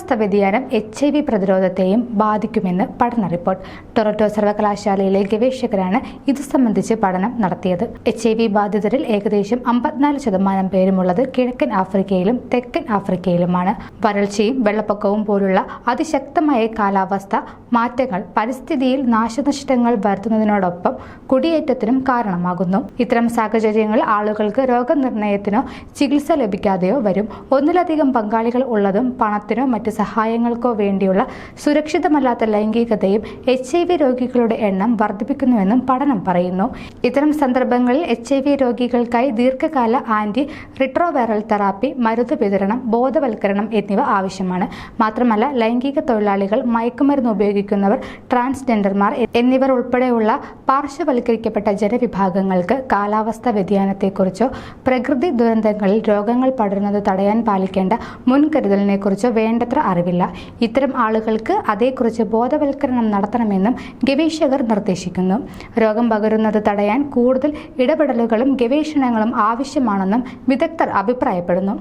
കാലാവസ്ഥ വ്യതിയാനം H I V പ്രതിരോധത്തെയും ബാധിക്കുമെന്ന് പഠന റിപ്പോർട്ട്. ടൊറന്റോ സർവകലാശാലയിലെ ഗവേഷകരാണ് ഇത് സംബന്ധിച്ച് പഠനം നടത്തിയത്. എച്ച് ഐ വി ബാധിതരിൽ ഏകദേശം അമ്പത്തിനാല് ശതമാനം പേരുമുള്ളത് കിഴക്കൻ ആഫ്രിക്കയിലും തെക്കൻ ആഫ്രിക്കയിലുമാണ്. വരൾച്ചയും വെള്ളപ്പൊക്കവും പോലുള്ള അതിശക്തമായ കാലാവസ്ഥ മാറ്റങ്ങൾ പരിസ്ഥിതിയിൽ നാശനഷ്ടങ്ങൾ വരുത്തുന്നതിനോടൊപ്പം കുടിയേറ്റത്തിനും കാരണമാകുന്നു. ഇത്തരം സാഹചര്യങ്ങൾ ആളുകൾക്ക് രോഗനിർണയത്തിനോ ചികിത്സ ലഭിക്കാതെയോ വരും. ഒന്നിലധികം പങ്കാളികൾ ഉള്ളതും പണത്തിനോ സഹായങ്ങൾക്കോ വേണ്ടിയുള്ള സുരക്ഷിതമല്ലാത്ത ലൈംഗികതയും എച്ച് ഐ വി രോഗികളുടെ എണ്ണം വർദ്ധിപ്പിക്കുന്നുവെന്നും പഠനം പറയുന്നു. ഇത്തരം സന്ദർഭങ്ങളിൽ എച്ച് ഐ വി രോഗികൾക്കായി ദീർഘകാല ആന്റി റിട്രോവൈറൽ തെറാപ്പി മരുന്ന് വിതരണം ബോധവൽക്കരണം എന്നിവ ആവശ്യമാണ്. മാത്രമല്ല ലൈംഗിക തൊഴിലാളികൾ മയക്കുമരുന്ന് ഉപയോഗിക്കുന്നവർ ട്രാൻസ്ജെൻഡർമാർ എന്നിവർ ഉൾപ്പെടെയുള്ള പാർശ്വവൽക്കരിക്കപ്പെട്ട ജനവിഭാഗങ്ങൾക്ക് കാലാവസ്ഥാ വ്യതിയാനത്തെക്കുറിച്ചോ പ്രകൃതി ദുരന്തങ്ങളിൽ രോഗങ്ങൾ പടരുന്നത് തടയാൻ പാലിക്കേണ്ട മുൻകരുതലിനെക്കുറിച്ചോ വേണ്ടത്ര അറിവില്ല. ഇത്തരം ആളുകൾക്ക് അതേക്കുറിച്ച് ബോധവൽക്കരണം നടത്തണമെന്നും ഗവേഷകർ നിർദ്ദേശിക്കുന്നു. രോഗം പകരുന്നത് തടയാൻ കൂടുതൽ ഇടപെടലുകളും ഗവേഷണങ്ങളും ആവശ്യമാണെന്നും വിദഗ്ധർ അഭിപ്രായപ്പെടുന്നു.